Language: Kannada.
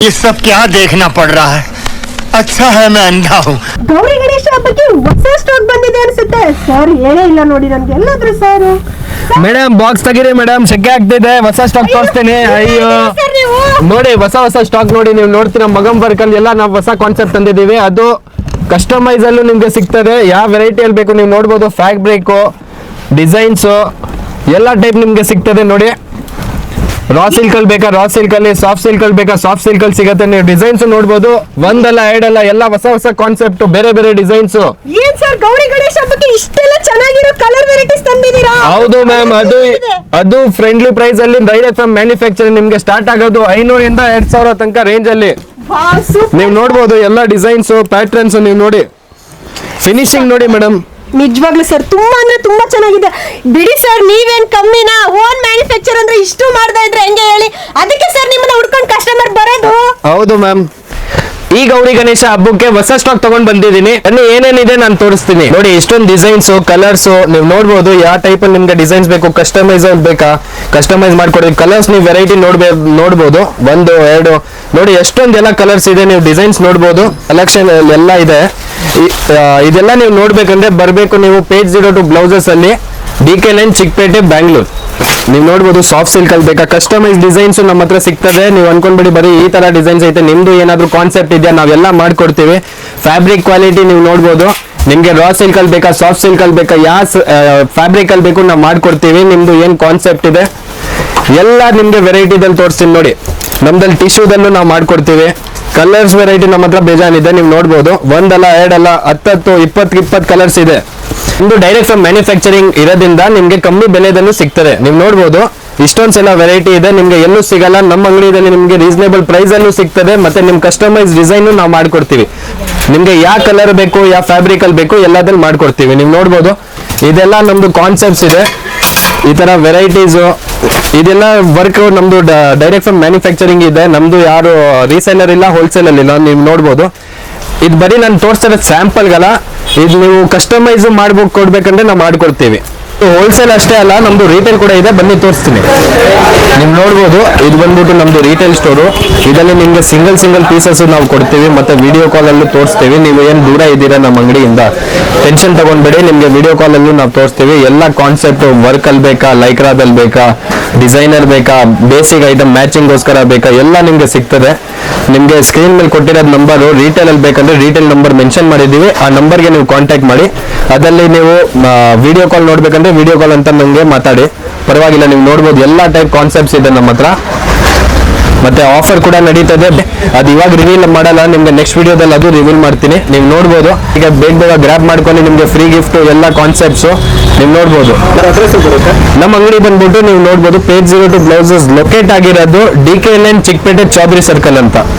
ये सब क्या देखना पड़ रहा है अच्छा है मैं अंधा हूँ ಗೌರಿ ಗಣೇಶ ಹಬ್ಬಕ್ಕೆ ಹೊಸ ಸ್ಟಾಕ್ ಬಂದಿದೆ ಅನ್ಸುತ್ತೆ ಸರ್ ಹೇಳೇ ಇಲ್ಲ ನೋಡಿ ನನ್ಗೆ ಎಲ್ಲಾದ್ರೂ ಸರ್ ಮೇಡಮ್ ಬಾಕ್ಸ್ ತೆಗೀರಿ ಮೇಡಮ್ ಸೆಕೆ ಆಗ್ತಿದೆ ಹೊಸ ಸ್ಟಾಕ್ ತೋರಿಸ್ತೀನಿ ಅಯ್ಯೋ ಸರ್ ನೀವು ನೋಡಿ ಹೊಸ ಹೊಸ ಸ್ಟಾಕ್ ನೋಡಿ ನೀವು ನೋಡ್ತೀರಾ ಮಗಂ ವರ್ಕಲ್ಲಿ ಎಲ್ಲ ನಾವು ಹೊಸ ಕಾನ್ಸೆಪ್ಟ್ ತಂದಿದ್ದೀವಿ ಅದು ಕಸ್ಟಮೈಸ್ ಅಲ್ಲೂ ನಿಮ್ಗೆ ಸಿಗ್ತದೆ ಯಾವ ವೆರೈಟಿಯಲ್ಲಿ ಬೇಕು ನೀವು ನೋಡ್ಬೋದು ಫ್ಯಾಬ್ರಿಕ್ಕು ಡಿಸೈನ್ಸು ಎಲ್ಲ ಟೈಪ್ ನಿಮ್ಗೆ ಸಿಗ್ತದೆ ನೋಡಿ ರಾ ಸಿಲ್ಕ್ ಅಲ್ಲಿ ಬೇಕಾ? ರಾ ಸಿಲ್ಕ್ ಅಲ್ಲಿ ಸಾಫ್ಟ್ ಸಿಲ್ಕ್ ಅಲ್ಲಿ ಬೇಕಾ? ಸಾಫ್ಟ್ ಸಿಲ್ಕ್ ಅಲ್ಲಿ ಸಿಗುತ್ತೆ. ನೀವು ಡಿಸೈನ್ಸ್ ನೋಡಬಹುದು ಒಂದಲ್ಲ ಎರಡಲ್ಲ ಎಲ್ಲ ಹೊಸ ಹೊಸ ಕಾನ್ಸೆಪ್ಟ್ ಬೇರೆ ಬೇರೆ ಡಿಸೈನ್ಸ್ ಏನ್ ಸರ್ ಗೌರಿ ಗಣೇಶ ಹಬ್ಬಕ್ಕೆ ಇಷ್ಟೆಲ್ಲ ಚೆನ್ನಾಗಿರೋ ಕಲರ್ ವೆರೈಟೀಸ್ ತಂದಿದ್ದೀರಾ? ಹೌದು ಮ್ಯಾಮ್ ಅದು ಅದು ಫ್ರೆಂಡ್ಲಿ ಪ್ರೈಸ್ ಅಲ್ಲಿ ಡೈರೆಕ್ಟ್ ಫ್ರಮ್ ಮ್ಯಾನುಫ್ಯಾಕ್ಚರ್ ನಿಮ್ಗೆ ಸ್ಟಾರ್ಟ್ ಆಗೋದು ಐನೂರಿಂದ ಎರಡ್ ಸಾವಿರ ತನಕ ರೇಂಜ್ ಅಲ್ಲಿ. ನೀವು ನೋಡಬಹುದು ಎಲ್ಲ ಡಿಸೈನ್ಸ್ ಪ್ಯಾಟರ್ನ್ಸ್ ನೀವು ನೋಡಿ. ಫಿನಿಶಿಂಗ್ ನೋಡಿ ಮೇಡಮ್ ನಿಜವಾಗ್ಲೂ ಸರ್ ತುಂಬಾ ಅಂದ್ರೆ ತುಂಬಾ ಚೆನ್ನಾಗಿದೆ. ಬಿಡಿ ಸರ್ ನೀವೇನ್ ಕಮ್ಮಿನಾ? ಇಷ್ಟು ಮಾಡ್ತಾ ಇದ್ರೆ ಹೆಂಗೆ ಹೇಳಿ? ಅದಕ್ಕೆ ಸರ್ ನಿಮ್ಮನ್ನ ಹುಡ್ಕೊಂಡು ಕಸ್ಟಮರ್ ಬರೋದು. ಹೌದು ಮ್ಯಾಮ್ ಈ ಗೌರಿ ಗಣೇಶ ಹಬ್ಬಕ್ಕೆ ಹೊಸ ಸ್ಟಾಕ್ ತಗೊಂಡ್ ಬಂದಿದ್ದೀನಿ. ಅಲ್ಲಿ ಏನೇನಿದೆ ನಾನು ತೋರಿಸ್ತೀನಿ. ನೋಡಿ, ಇಷ್ಟೊಂದು ಡಿಸೈನ್ಸ್ ಕಲರ್ಸ್ ನೀವು ನೋಡ್ಬೋದು ಯಾವ ಟೈಪ್ ಅಲ್ಲಿ ನಿಮ್ಗೆ ಡಿಸೈನ್ಸ್ ಬೇಕು ಕಸ್ಟಮೈಸ್ ಬೇಕಾ? ಕಸ್ಟಮೈಸ್ ಮಾಡ್ಕೊಡಿ ಕಲರ್ಸ್ ನೀವು ವೆರೈಟಿ ನೋಡ್ಬೇ, ನೋಡ್ಬೋದು. ಒಂದು, ಎರಡು. ನೋಡಿ ಎಷ್ಟೊಂದು ಎಲ್ಲ ಕಲರ್ಸ್ ಇದೆ, ನೀವು ಡಿಸೈನ್ಸ್ ನೋಡ್ಬೋದು. ಕಲೆಕ್ಷನ್ ಎಲ್ಲ ಇದೆ. ಇದೆಲ್ಲ ನೀವು ನೋಡ್ಬೇಕಂದ್ರೆ ಬರಬೇಕು ನೀವು ಪೇಜ್ ಜೀರೋ ಟು ಬ್ಲೌಸಸ್ ಅಲ್ಲಿ. D K lane Chickpet Bangalore ನೀವು ನೋಡ್ಬೋದು ಸಾಫ್ಟ್ ಸಿಲ್ಕ್ ಅಲ್ಲಿ ಬೇಕಾ? ಕಸ್ಟಮೈಸ್ ಡಿಸೈನ್ಸ್ ನಮ್ಮ ಹತ್ರ ಸಿಗ್ತದೆ. ನೀವು ಅನ್ಕೊಂಡ್ಬಿಡಿ, ಬರೀ ಈ ತರ ಡಿಸೈನ್ಸ್ ಐತೆ. ನಿಮ್ದು ಏನಾದ್ರು ಕಾನ್ಸೆಪ್ಟ್ ಇದೆಯಾ? ನಾವೆಲ್ಲ ಮಾಡ್ಕೊಡ್ತೀವಿ. ಫ್ಯಾಬ್ರಿಕ್ ಕ್ವಾಲಿಟಿ ನೀವು ನೋಡ್ಬೋದು. ನಿಮ್ಗೆ ರಾ ಸಿಲ್ಕ್ ಅಲ್ಲಿ ಬೇಕಾ? ಸಾಫ್ಟ್ ಸಿಲ್ಕ್ ಅಲ್ಲಿ ಬೇಕಾ? ಯಾವ ಫ್ಯಾಬ್ರಿಕ್ ಅಲ್ಲಿ ಬೇಕು, ನಾವು ಮಾಡ್ಕೊಡ್ತೀವಿ. ನಿಮ್ದು ಏನ್ ಕಾನ್ಸೆಪ್ಟ್ ಇದೆ? ಎಲ್ಲ ನಿಮ್ಗೆ ವೆರೈಟಿದಲ್ಲಿ ತೋರಿಸ್ತೀನಿ ನೋಡಿ. ನಮ್ದಲ್ಲಿ ಟಿಶ್ಯೂದಲ್ಲೂ ನಾವು ಮಾಡ್ಕೊಡ್ತೀವಿ. ಕಲರ್ಸ್ ವೆರೈಟಿ ನಮ್ಮ ಹತ್ರ ಬೇಜಾನಿದೆ, ನೀವು ನೋಡ್ಬೋದು. ಒಂದಲ್ಲ, ಎರಡಲ್ಲ, ಹತ್ತತ್ತು, ಇಪ್ಪತ್ತು ಇಪ್ಪತ್ತು ಕಲರ್ಸ್ ಇದೆ. ನಿಮ್ದು ಡೈರೆಕ್ಟ್ ಫ್ರಮ್ ಮ್ಯಾನುಫ್ಯಾಕ್ಚರಿಂಗ್ ಇರೋದ್ರಿಂದ ನಿಮಗೆ ಕಮ್ಮಿ ಬೆಲೆದಲ್ಲೂ ಸಿಗ್ತದೆ. ನೀವು ನೋಡ್ಬೋದು, ಇಷ್ಟೊಂದು ಸಲ ವೆರೈಟಿ ಇದೆ, ನಿಮಗೆ ಎಲ್ಲೂ ಸಿಗಲ್ಲ. ನಮ್ಮ ಅಂಗಡಿಯಲ್ಲಿ ನಿಮಗೆ ರೀಸನೇಬಲ್ ಪ್ರೈಸ್ ಅಲ್ಲೂ ಸಿಗ್ತದೆ, ಮತ್ತೆ ನಿಮ್ಮ ಕಸ್ಟಮೈಸ್ ಡಿಸೈನ್ ನಾವು ಮಾಡ್ಕೊಡ್ತೀವಿ. ನಿಮಗೆ ಯಾವ ಕಲರ್ ಬೇಕು ಯಾವ ಫ್ಯಾಬ್ರಿಕ್ ಅಲ್ಲಿ ಬೇಕು ಎಲ್ಲದಲ್ಲಿ ಮಾಡ್ಕೊಡ್ತೀವಿ. ನೀವು ನೋಡ್ಬೋದು, ಇದೆಲ್ಲ ನಮ್ದು ಕಾನ್ಸೆಪ್ಟ್ಸ್ ಇದೆ. ಈ ತರ ವೆರೈಟೀಸ್ ಇದೆಲ್ಲ ವರ್ಕ್ ನಮ್ದು ಡೈರೆಕ್ಟ್ ಫ್ರಮ್ ಮ್ಯಾನುಫ್ಯಾಕ್ಚರಿಂಗ್ ಇದೆ. ನಮ್ದು ಯಾರು ರೀಸೇಲರ್ ಇಲ್ಲ ಹೋಲ್ಸೇಲ್ ಇಲ್ಲ, ನೀವು ನೋಡ್ಬೋದು. ಇದು ಬರೀ ನಾನು ತೋರಿಸ್ತಾರೆ ಸ್ಯಾಂಪಲ್ಗಲ್ಲ ಇದು ನೀವು ಕಸ್ಟಮೈಸ್ ಮಾಡ್ಬೇಕು ಕೊಡ್ಬೇಕಂದ್ರೆ ನಾವು ಮಾಡ್ಕೊಡ್ತೀವಿ. ಹೋಲ್ಸೇಲ್ ಅಷ್ಟೇ ಅಲ್ಲ, ನಮ್ದು ರಿಟೇಲ್ ಕೂಡ ಇದೆ, ಬನ್ನಿ ತೋರಿಸ್ತೀನಿ. ನೀವು ನೋಡ್ಬೋದು, ಇದು ಬಂದ್ಬಿಟ್ಟು ನಮ್ದು ರಿಟೇಲ್ ಸ್ಟೋರು ಇದರಲ್ಲಿ ನಿಮ್ಗೆ ಸಿಂಗಲ್ ಸಿಂಗಲ್ ಪೀಸಸ್ ನಾವು ಕೊಡ್ತೀವಿ, ಮತ್ತೆ ವಿಡಿಯೋ ಕಾಲ್ ಅಲ್ಲಿ ತೋರಿಸ್ತೀವಿ. ನೀವು ಏನು ದೂರ ಇದ್ದೀರಾ ನಮ್ಮ ಅಂಗಡಿಯಿಂದ ಟೆನ್ಷನ್ ತಗೊಂಡ್ಬೇಡಿ, ನಿಮ್ಗೆ ವಿಡಿಯೋ ಕಾಲ್ ಅಲ್ಲಿ ನಾವು ತೋರಿಸ್ತೀವಿ. ಎಲ್ಲ ಕಾನ್ಸೆಪ್ಟ್ ವರ್ಕ್ ಅಲ್ಲಿ ಬೇಕಾ ಲೈಕ್ರಾದಲ್ಲಿ ಬೇಕಾ ಡಿಸೈನರ್ ಬೇಕಾ ಬೇಸಿಕ್ ಐಟಮ್ ಮ್ಯಾಚಿಂಗ್ಗೋಸ್ಕರ ಬೇಕಾ, ಎಲ್ಲ ನಿಮ್ಗೆ ಸಿಗ್ತದೆ. ನಿಮ್ಗೆ ಸ್ಕ್ರೀನ್ ಮೇಲೆ ಕೊಟ್ಟಿರೋ ನಂಬರು ರಿಟೇಲ್ ಅಲ್ಲಿ ಬೇಕಂದ್ರೆ ರೀಟೇಲ್ ನಂಬರ್ ಮೆನ್ಷನ್ ಮಾಡಿದೀವಿ ಆ ನಂಬರ್ಗೆ ನೀವು ಕಾಂಟ್ಯಾಕ್ಟ್ ಮಾಡಿ, ಅದರಲ್ಲಿ ನೀವು ವಿಡಿಯೋ ಕಾಲ್ ನೋಡ್ಬೇಕಂದ್ರೆ ವಿಡಿಯೋ ಕಾಲ್ ಅಂತ ನಿಮಗೆ ಮಾತಾಡಿ. ಪರವಾಗಿಲ್ಲ, ನೀವು ನೋಡ್ಬೋದು, ಎಲ್ಲ ಟೈಪ್ ಕಾನ್ಸೆಪ್ಟ್ಸ್ ಇದೆ ನಮ್ಮ ಹತ್ರ. ಮತ್ತೆ ಆಫರ್ ಕೂಡ ನಡೀತದೆ. ಅದು ಇವಾಗ ರಿವೀಲ್ ಮಾಡಲ್ಲ. ನಿಮ್ಗೆ ನೆಕ್ಸ್ಟ್ ವಿಡಿಯೋದಲ್ಲಿ ಅದು ರಿವೀಲ್ ಮಾಡ್ತೀನಿ. ನೀವು ನೋಡ್ಬೋದು. ಈಗ ಬೇಗ ಬೇಗ ಗ್ರಾಪ್ ಮಾಡ್ಕೊಂಡು ನಿಮ್ಗೆ ಫ್ರೀ ಗಿಫ್ಟ್ ಎಲ್ಲ ಕಾನ್ಸೆಪ್ಟ್ಸ್ ನೀವು ನೋಡ್ಬೋದು. ನಮ್ಮ ಅಂಗಡಿ ಬಂದ್ಬಿಟ್ಟು ನೀವು ನೋಡ್ಬೋದು. Page zero two blouses locate ಆಗಿರೋದು D K L N Chickpet Chowdhary circle ಅಂತ.